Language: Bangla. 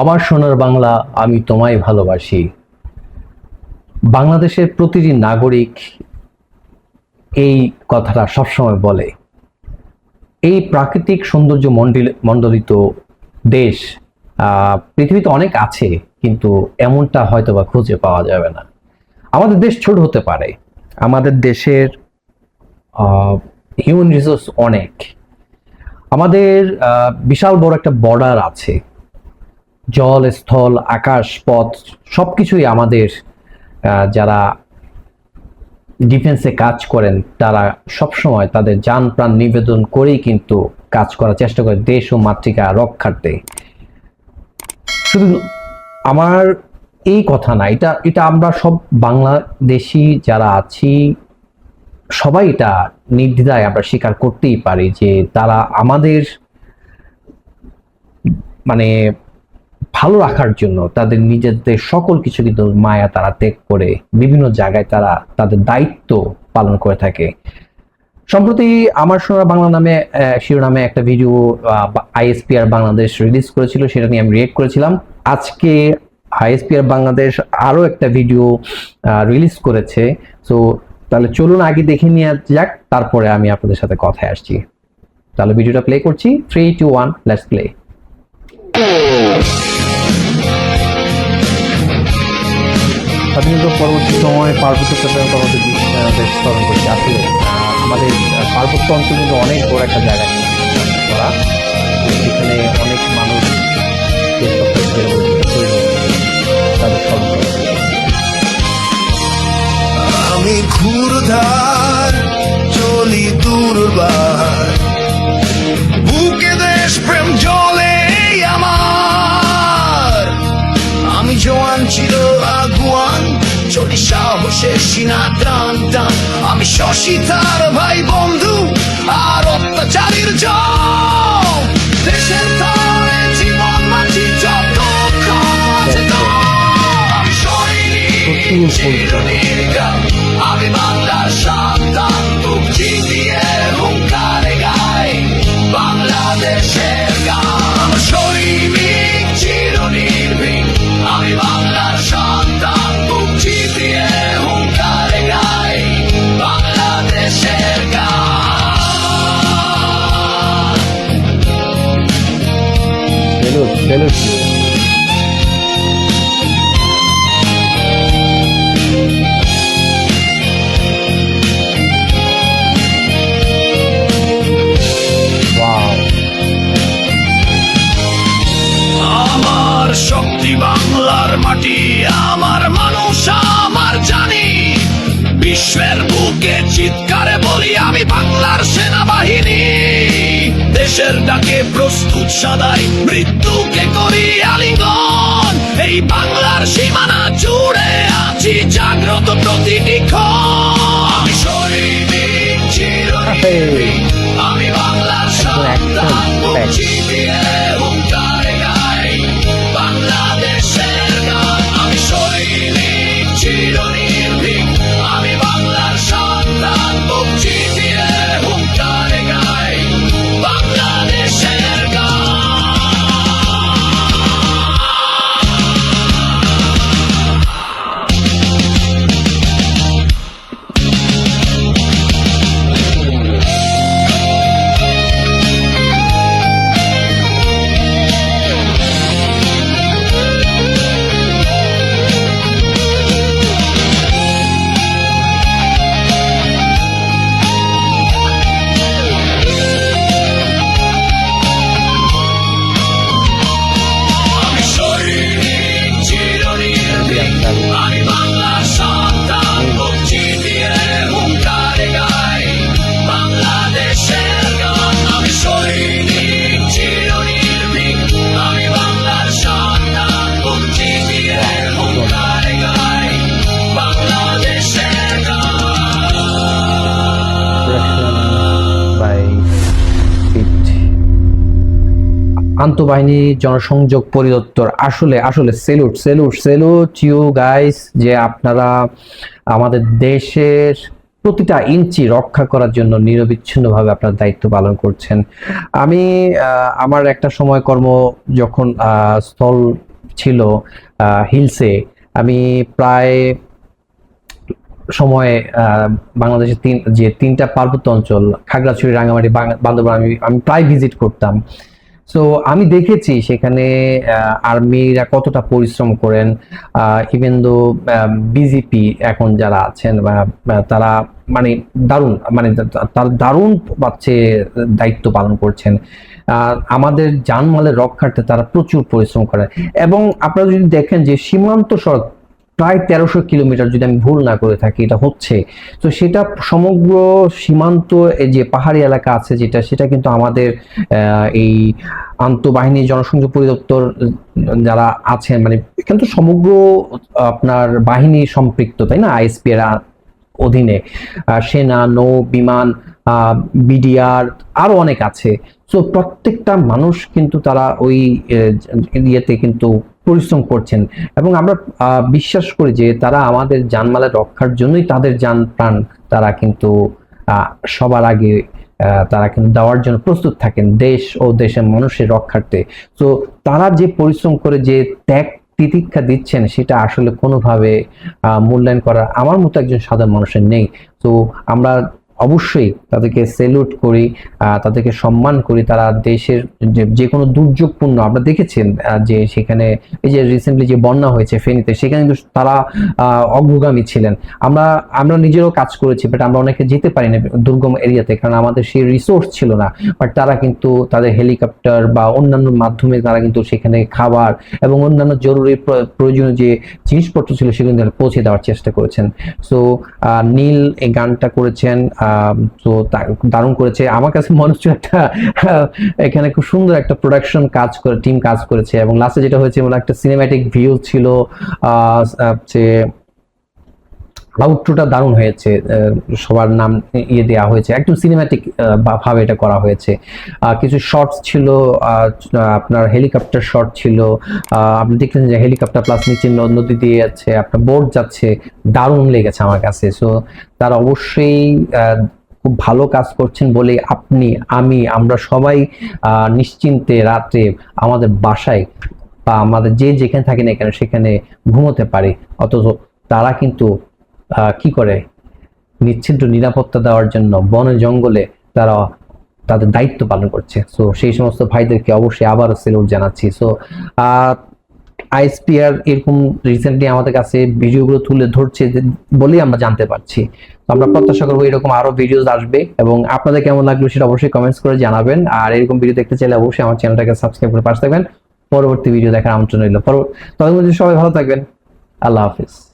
আমার সোনার বাংলা আমি তোমায় ভালোবাসি। বাংলাদেশের প্রতিটি নাগরিক এই কথাটা সবসময় বলে। এই প্রাকৃতিক সৌন্দর্য মন্ডিল মণ্ডলিত দেশ পৃথিবীতে অনেক আছে, কিন্তু এমনটা হয়তো বা খুঁজে পাওয়া যাবে না। আমাদের দেশ ছোট হতে পারে। আমাদের দেশের হিউম্যান রিসোর্স অনেক। আমাদের বিশাল বড় একটা বর্ডার আছে। জল স্থল আকাশ পথ সবকিছুই আমাদের আহ, যারা ডিফেন্সে কাজ করেন তারা সবসময় তাদের যান প্রাণ নিবেদন করেই কিন্তু কাজ করার চেষ্টা করে দেশ ও মাতৃকা রক্ষার্থে। শুধু আমার এই কথা না এটা এটা আমরা সব বাংলাদেশি যারা আছি সবাই এটা নির্দ্বিধায় আমরা স্বীকার করতেই পারি যে তারা আমাদের মানে ভালো রাখার জন্য তাদের নিজেদের সকল কিছু কিন্তু মায়া তারা ত্যাগ করে বিভিন্ন জায়গায় তারা তাদের দায়িত্ব পালন করে থাকে। সম্প্রতি আমার সোনা বাংলা নামে শিরোনামে একটা ভিডিও আইএসপিআর বাংলাদেশ রিলিজ করেছিল, সেটা নিয়ে আমি রিয়েক্ট করেছিলাম। আজকে আইএসপিআর বাংলাদেশ আরও একটা ভিডিও রিলিজ করেছে। সো তাহলে চলুন আগে দেখে নিয়ে যাক, তারপরে আমি আপনাদের সাথে কথায় আসছি। তাহলে ভিডিওটা প্লে করছি। Three two one let's play পরবর্তী সময়ে পার্বত্য চট্টগ্রাম আমাদের দেশ স্মরণ করছি। আসলে আমাদের পার্বত্য অঞ্চল কিন্তু অনেক বড় একটা জায়গা করা সেখানে অনেক মানুষ আমি ঘুরধার, চলি দুর্বার। বুকে দেশ, প্রেম জলে আমার। আমি জোয়ান ছিল আগুয়ান চলি না টান টান আমি শশী তার ভাই বন্ধু আর অত্যাচারীর জম দেশের তরে জীবন মাঝি যত আমি বাংলার সন্তান বাংলার মাটি আমার মানুষ আমার জানি। বিশ্বের বুকে চিৎকারে বলি আমি বাংলার সেনাবাহিনী। দেশের ডাকে প্রস্তুত সদাই মৃত্যুকে করি আলিঙ্গন। এই বাংলার সীমানা জুড়ে আছি জাগ্রত প্রতিটি। আমি আমি বাংলার সন্তান হুঙ্কারে আন্তঃবাহিনী জনসংযোগ পরিদপ্তর। আসলে আসলে salute salute salute you guys যে আপনারা আমাদের দেশের প্রতিটা ইঞ্চি রক্ষা করার জন্য নিরবিচ্ছিন্নভাবে আপনার দায়িত্ব পালন করছেন। আমি আমার একটা সময় কর্ম যখন স্থল ছিল হিলসে, আমি প্রায় সময়ে বাংলাদেশের তিন, যে তিনটা পার্বত্য অঞ্চল, খাগড়াছড়ি রাঙামাটি বান্দরবান, আমি আমি প্রায় ভিজিট করতাম। সো আমি দেখেছি সেখানে আর্মিরা কতটা পরিশ্রম করেন ইভেন দো বিজেপি এখন যারা আছেন তারা মানে দারুণ মানে তারা দারুণ পাচ্ছে দায়িত্ব পালন করছেন। আমাদের জানমালের রক্ষার্থে তারা প্রচুর পরিশ্রম করেন এবং আপনারা যদি দেখেন যে সীমান্ত সড়ক প্রায় তেরোশো কিলোমিটার যদি আমি ভুল না করে থাকি, এটা হচ্ছে। তো সেটা সমগ্র সীমান্ত যে পাহাড়ি এলাকা আছে যেটা, সেটা কিন্তু আমাদের এই আন্তঃবাহিনী জনসংযোগ পরিদপ্তর যারা আছেন মানে এখানে তো সমগ্র, আপনার বাহিনী সম্পৃক্ত, তাই না? আইএসপি এর অধীনে সেনা, নৌ, বিমান বিডিআর, আরও অনেক আছে। তো প্রত্যেকটা মানুষ কিন্তু তারা ওই ইয়েতে কিন্তু পরিশ্রম করছেন। এবং আমরা বিশ্বাস করি যে তারা আমাদের জানমালের রক্ষার জন্যই তাদের যান প্রাণ তারা কিন্তু সবার আগে তারা কিন্তু দেওয়ার জন্য প্রস্তুত থাকেন দেশ ও দেশের মানুষের রক্ষার্থে। তো তারা যে পরিশ্রম করে যে ত্যাগ তিতিক্ষা দিচ্ছেন সেটা আসলে কোনোভাবে মূল্যায়ন করার আমার মতো একজন সাধারণ মানুষের নেই। তো আমরা অবশ্যই তাদেরকে সেলুট করি তাদেরকে সম্মান করি, তারা দেশের যে কোনো দুর্যোগপূর্ণ, আমরা দেখেছেন যে সেখানে এই যে রিসেন্টলি যে বন্যা হয়েছে ফেনীতে, সেখানে কিন্তু তারা অগ্রগামী ছিলেন। আমরা আমরা নিজেরও কাজ করেছি বাট আমরা অনেকে যেতে পারি না দুর্গম এরিয়াতে, কারণ আমাদের সেই রিসোর্স ছিল না। বাট তারা কিন্তু তাদের হেলিকপ্টার বা অন্যান্য মাধ্যমে তারা কিন্তু সেখানে খাবার এবং অন্যান্য জরুরি প্রয়োজনীয় যে জিনিসপত্র ছিল, সেগুলো পৌঁছে দেওয়ার চেষ্টা করেছেন। সো নীল এই গানটা করেছেন তো দারুণ করেছে। আমার কাছে মনে হচ্ছে একটা, এখানে খুব সুন্দর একটা প্রোডাকশন কাজ করে টিম কাজ করেছে এবং লাস্টে যেটা হয়েছে মানে একটা সিনেম্যাটিক ভিউ ছিল যে আউটরোটা দারুণ হয়েছে সবার নাম ইয়ে দেওয়া হয়েছে। একদম সিনেম্যাটিক ভাবে এটা করা হয়েছে। কিছু শর্টস ছিল আপনার হেলিকপ্টার শট ছিল আপনি দেখলেন যে হেলিকপ্টার প্লাস নিচে নদী দিয়ে যাচ্ছে, আপনার বোট যাচ্ছে, দারুণ লেগেছে আমার কাছে। সো তারা অবশ্যই খুব ভালো কাজ করছেন বলে আপনি, আমি, আমরা সবাই নিশ্চিন্তে রাত্রে আমাদের বাসায় বা আমাদের যে যেখানে থাকি না কেন সেখানে ঘুমোতে পারি। অথচ তারা কিন্তু কি করে? নিচ্ছিদ্র নিরাপত্তা দেওয়ার জন্য বনে জঙ্গলে তারা তাদের দায়িত্ব পালন করছে। সো সেই সমস্ত ভাইদেরকে অবশ্যই আবারও সেলুট জানাচ্ছি। সো আইএসপিআর এরকম রিসেন্টলি আমাদের কাছে ভিডিওগুলো তুলে ধরছে বলেই আমরা জানতে পারছি। আমরা প্রত্যাশা করব এরকম আরও ভিডিওস আসবে এবং আপনাদের কেমন লাগল সেটা অবশ্যই কমেন্টস করে জানাবেন। আর এরকম ভিডিও দেখতে চাইলে অবশ্যই আমার চ্যানেলটাকে সাবস্ক্রাইব করে পাশে থাকবেন। পরবর্তী ভিডিও দেখার আমন্ত্রণ রইল। ততক্ষণ সবাই ভালো থাকবেন। আল্লাহ হাফিজ।